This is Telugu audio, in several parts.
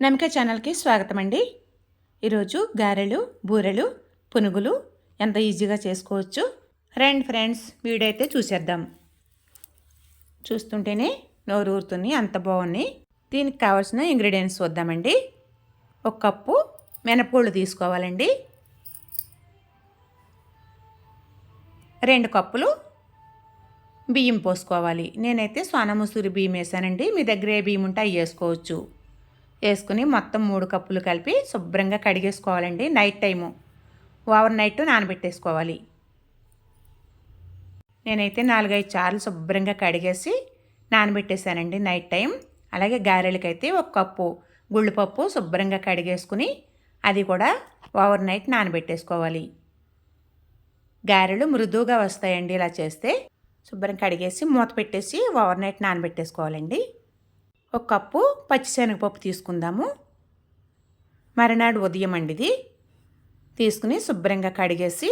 నమిక ఛానల్కి స్వాగతం అండి ఈరోజు గారెలు బూరెలు పునుగులు ఎంత ఈజీగా చేసుకోవచ్చు రండి ఫ్రెండ్స్ వీడియో అయితే చూసేద్దాం. చూస్తుంటేనే నోరు ఊరుతుంది అంత బాగున్నాయి దీనికి కావాల్సిన ఇంగ్రీడియంట్స్ వద్దామండి ఒక కప్పు మినపగుళ్ళు తీసుకోవాలండి. రెండు కప్పులు బియ్యం పోసుకోవాలి. నేనైతే సోనమసూరి బియ్యం వేసానండి. మీ దగ్గర ఏ బియ్యం ఉంటే అవి వేసుకోవచ్చు. వేసుకుని మొత్తం మూడు కప్పులు కలిపి శుభ్రంగా కడిగేసుకోవాలండి. Night time. ఓవర్ నైట్ నానబెట్టేసుకోవాలి. నేనైతే నాలుగైదు చార్లు శుభ్రంగా కడిగేసి నానబెట్టేశానండి నైట్ టైం అలాగే గారెలకైతే ఒక కప్పు గుళ్ళుపప్పు శుభ్రంగా కడిగేసుకుని అది కూడా ఓవర్ నైట్ నానబెట్టేసుకోవాలి. గారెలు మృదువుగా వస్తాయండి ఇలా చేస్తే. శుభ్రం కడిగేసి మూత పెట్టేసి ఓవర్ నైట్ నానబెట్టేసుకోవాలండి. ఒక కప్పు పచ్చిశనగపప్పు తీసుకుందాము. మరునాడు ఉదయం అండి ఇది. తీసుకుని శుభ్రంగా కడిగేసి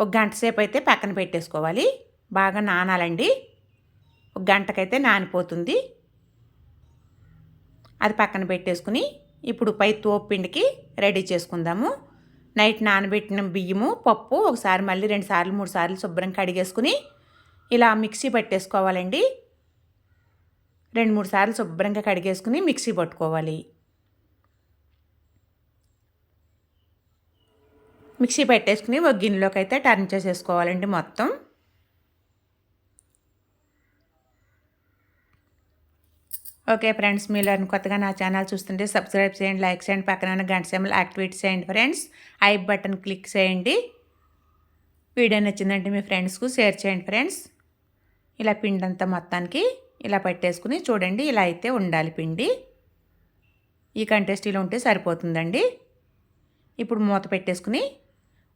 ఒక గంట సేపు అయితే పక్కన పెట్టేసుకోవాలి. బాగా నానాలండి. ఒక గంటకైతే నానిపోతుంది. అది పక్కన పెట్టేసుకుని ఇప్పుడు పై తోపు పిండికి రెడీ చేసుకుందాము. నైట్ నానబెట్టిన బియ్యము పప్పు ఒకసారి మళ్ళీ రెండు సార్లు మూడు సార్లు శుభ్రం కడిగేసుకుని ఇలా మిక్సీ పట్టేసుకోవాలండి. రెండు మూడు సార్లు శుభ్రంగా కడిగేసుకుని మిక్సీ పట్టుకోవాలి. మిక్సీ పెట్టేసుకుని ఒక గిన్నెలోకి అయితే టర్న్ చేసేసుకోవాలండి మొత్తం. ఓకే ఫ్రెండ్స్ మీరు కొత్తగా నా ఛానల్ చూస్తుంటే సబ్స్క్రైబ్ చేయండి లైక్ చేయండి పక్కన గంట సెమ్మలు యాక్టివేట్ చేయండి ఫ్రెండ్స్. ఐ బటన్ క్లిక్ చేయండి. వీడియో నచ్చిందంటే మీ ఫ్రెండ్స్కు షేర్ చేయండి ఫ్రెండ్స్. ఇలా పిండి అంతా మొత్తానికి ఇలా పెట్టేసుకుని చూడండి ఇలా అయితే ఉండాలి పిండి. ఈ కంటెస్టీలో ఉంటే సరిపోతుందండి. ఇప్పుడు మూత పెట్టేసుకుని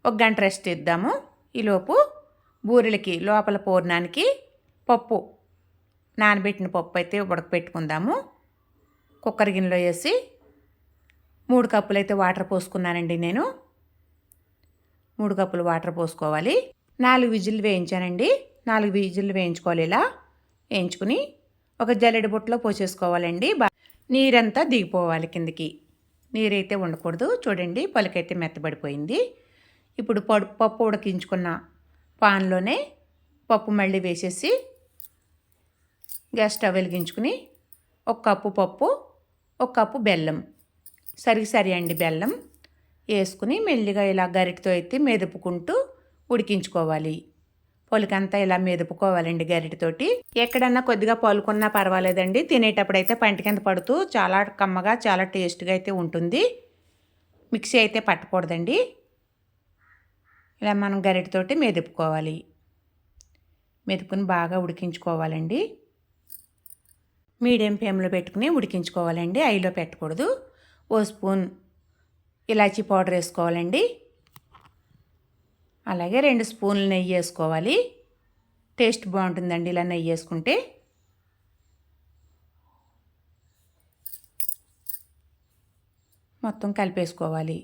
ఒక గంట రెస్ట్ ఇద్దాము. ఈలోపు బూరెలకి లోపల పూర్ణానికి పప్పు నానబెట్టిన పప్పు అయితే ఉడకపెట్టుకుందాము. కుక్కర్ గిన్నెలో వేసి మూడు కప్పులు అయితే వాటర్ పోసుకున్నానండి నేను. మూడు కప్పులు వాటర్ పోసుకోవాలి. నాలుగు విజిల్లు వేయించానండి. నాలుగు బీజులు వేయించుకోవాలి ఇలా. వేయించుకుని ఒక జల్లెడ బుట్టలో పోసేసుకోవాలండి. నీరంతా దిగిపోవాలి కిందకి. నీరైతే ఉండకూడదు. చూడండి పలుకైతే మెత్తబడిపోయింది. ఇప్పుడు పడు పప్పు ఉడికించుకున్న పాన్లోనే పప్పు మళ్ళీ వేసేసి గ్యాస్ స్టవ్ వెలిగించుకుని ఒక కప్పు పప్పు ఒక కప్పు బెల్లం. సరి సరి అండి బెల్లం. వేసుకుని మెల్లిగా ఇలా గరిటతో అయితే మెదుపుకుంటూ ఉడికించుకోవాలి. పొలికంతా ఇలా మెదుపుకోవాలండి గరిటతోటి ఎక్కడన్నా కొద్దిగా పొలుకున్నా పర్వాలేదండి. తినేటప్పుడు అయితే పంట కింద పడుతూ చాలా కమ్మగా చాలా టేస్ట్గా అయితే ఉంటుంది. మిక్సీ అయితే పట్టకూడదండి. ఇలా మనం గరిటతోటి మెదుపుకోవాలి. మెదుపుని బాగా ఉడికించుకోవాలండి. మీడియం ఫ్లేమ్లో పెట్టుకుని ఉడికించుకోవాలండి. ఐలో పెట్టకూడదు. ఓ స్పూన్ ఇలాచీ పౌడర్ వేసుకోవాలండి. అలాగే రెండు స్పూన్లు నెయ్యి వేసుకోవాలి. టేస్ట్ బాగుంటుందండి ఇలా నెయ్యి వేసుకుంటే. మొత్తం కలిపేసుకోవాలి.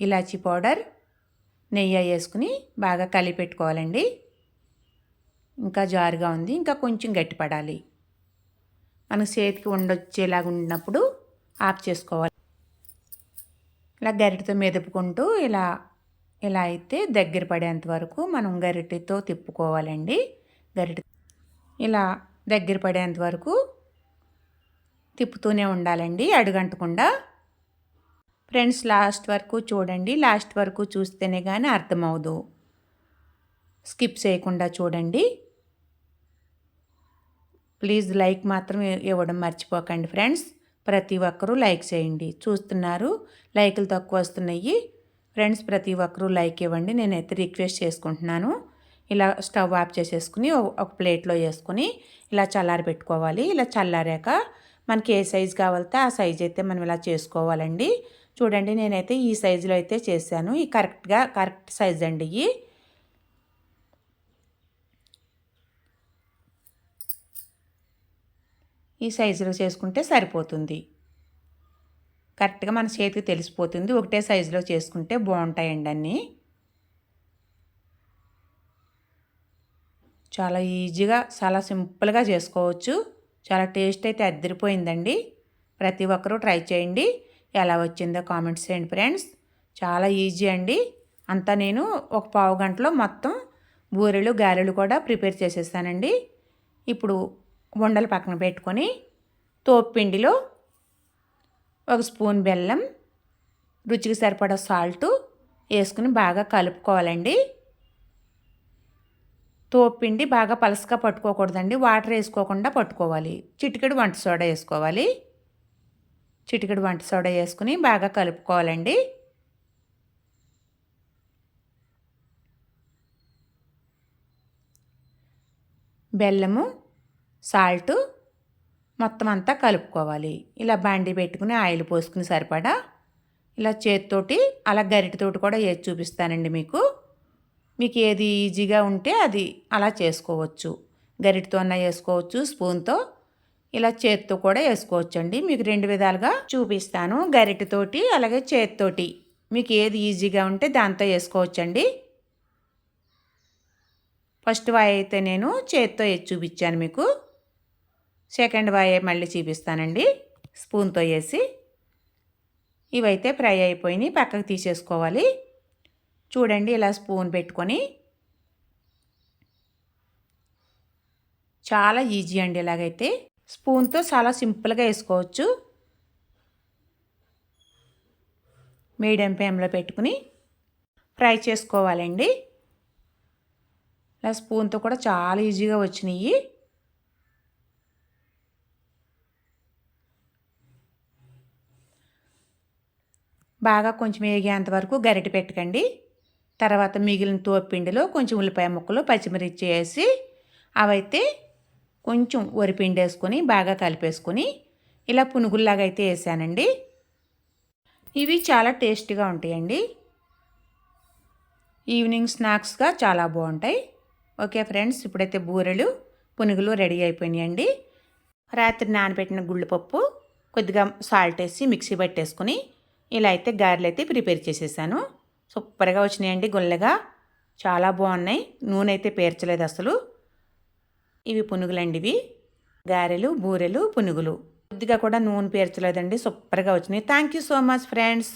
ఇలాచీ పౌడర్ నెయ్యి వేసుకుని బాగా కలిపెట్టుకోవాలండి. ఇంకా జారుగా ఉంది ఇంకా కొంచెం గట్టిపడాలి. మనకు చేతికి ఉండొచ్చేలాగా ఉన్నప్పుడు ఆఫ్ చేసుకోవాలి. ఇలా గరిటతో మెదుపుకుంటూ ఇలా ఇలా అయితే దగ్గర పడేంత వరకు మనం గరిటెతో తిప్పుకోవాలండి. గరిటె ఇలా దగ్గర పడేంత వరకు తిప్పుతూనే ఉండాలండి అడుగంటకుండా. ఫ్రెండ్స్ లాస్ట్ వరకు చూడండి. లాస్ట్ వరకు చూస్తేనే కానీ అర్థమవుదు స్కిప్ చేయకుండా చూడండి. ప్లీజ్ లైక్ మాత్రం ఇవ్వడం మర్చిపోకండి ఫ్రెండ్స్. ప్రతి ఒక్కరూ లైక్ చేయండి. చూస్తున్నారు. లైకులు తక్కువ వస్తున్నాయి. ఫ్రెండ్స్ ప్రతి ఒక్కరూ లైక్ ఇవ్వండి. నేనైతే రిక్వెస్ట్ చేసుకుంటున్నాను. ఇలా స్టవ్ ఆఫ్ చేసేసుకుని ఒక ప్లేట్లో వేసుకుని ఇలా చల్లారి పెట్టుకోవాలి. ఇలా చల్లారాక మనకి ఏ సైజు కావాలితే ఆ సైజ్ అయితే మనం ఇలా చేసుకోవాలండి. చూడండి నేనైతే ఈ సైజులో అయితే చేశాను. ఈ కరెక్ట్గా కరెక్ట్ సైజ్ అండి ఇవి. ఈ సైజులో చేసుకుంటే సరిపోతుంది. కరెక్ట్గా మన చేతికి తెలిసిపోతుంది. ఒకటే సైజులో చేసుకుంటే బాగుంటాయండి అన్నీ. చాలా ఈజీగా చాలా సింపుల్గా చేసుకోవచ్చు. చాలా టేస్ట్ అయితే అద్దరిపోయిందండి. ప్రతి ఒక్కరూ ట్రై చేయండి. ఎలా వచ్చిందో కామెంట్స్ చేయండి ఫ్రెండ్స్. చాలా ఈజీ అండి. అంతా నేను ఒక పావు గంటలో మొత్తం బూరెలు గారెలు కూడా ప్రిపేర్ చేసేస్తానండి ఇప్పుడు ఉండలు పక్కన పెట్టుకొని తోపిండిలో ఒక స్పూన్ బెల్లం రుచికి సరిపడా సాల్ట్ వేసుకుని బాగా కలుపుకోవాలండి. తోపిండి బాగా పలసగా పట్టుకోకూడదండి. వాటర్ వేసుకోకుండా పట్టుకోవాలి. చిటికెడు వంట సోడా వేసుకోవాలి. చిటికెడు వంట సోడా వేసుకుని బాగా కలుపుకోవాలండి. బెల్లము సాల్టు మొత్తం అంతా కలుపుకోవాలి. ఇలా బండి పెట్టుకుని ఆయిల్ పోసుకుని సరిపడా? ఇలా చేతితోటి అలా గరిటతోటి కూడా వేసి చూపిస్తానండి మీకు? మీకు ఏది ఈజీగా ఉంటే అది అలా చేసుకోవచ్చు. గరిటతో అన్న వేసుకోవచ్చు స్పూన్తో ఇలా చేత్తో కూడా వేసుకోవచ్చు అండి మీకు రెండు విధాలుగా చూపిస్తాను. గరిటతోటి అలాగే చేతితోటి. మీకు ఏది ఈజీగా ఉంటే దాంతో వేసుకోవచ్చండి. ఫస్ట్ వాయి అయితే నేను చేత్తో వేసి చూపించాను మీకు. సెకండ్ బాయ్ మళ్ళీ చూపిస్తానండి. స్పూన్తో వేసి ఇవైతే ఫ్రై అయిపోయినాయి పక్కకు తీసేసుకోవాలి. చూడండి ఇలా స్పూన్ పెట్టుకొని. చాలా ఈజీ అండి ఇలాగైతే. స్పూన్తో చాలా సింపుల్గా వేసుకోవచ్చు. మీడియం ఫ్లేమ్లో పెట్టుకుని ఫ్రై చేసుకోవాలండి. ఇలా స్పూన్తో కూడా చాలా ఈజీగా వచ్చినాయి. బాగా కొంచెం వేగేంత వరకు గరిటె పెట్టకండి. తర్వాత మిగిలిన తోపిండిలో కొంచెం ఉల్లిపాయ ముక్కలు పచ్చిమిర్చి వేసి అవైతే కొంచెం వరిపిండి వేసుకొని బాగా కలిపేసుకొని ఇలా పునుగుల్లాగా అయితే వేసానండి. ఇవి చాలా టేస్టీగా ఉంటాయండి. ఈవినింగ్ స్నాక్స్గా చాలా బాగుంటాయి. ఓకే ఫ్రెండ్స్ ఇప్పుడైతే బూరెలు పునుగులు రెడీ అయిపోయినాయండి. రాత్రి నానబెట్టిన గుళ్ళపప్పు కొద్దిగా సాల్ట్ వేసి మిక్సీ పట్టేసుకుని ఇలా అయితే గారెలు అయితే ప్రిపేర్ చేసేసాను. సూపర్గా వచ్చినాయండి గుల్లగా. చాలా బాగున్నాయి. నూనె అయితే పేర్చలేదు అసలు. ఇవి పునుగులండి ఇవి గారెలు బూరెలు పునుగులు. కొద్దిగా కూడా నూనె పేర్చలేదండి. సూపర్గా వచ్చినాయి. Thank you so much friends.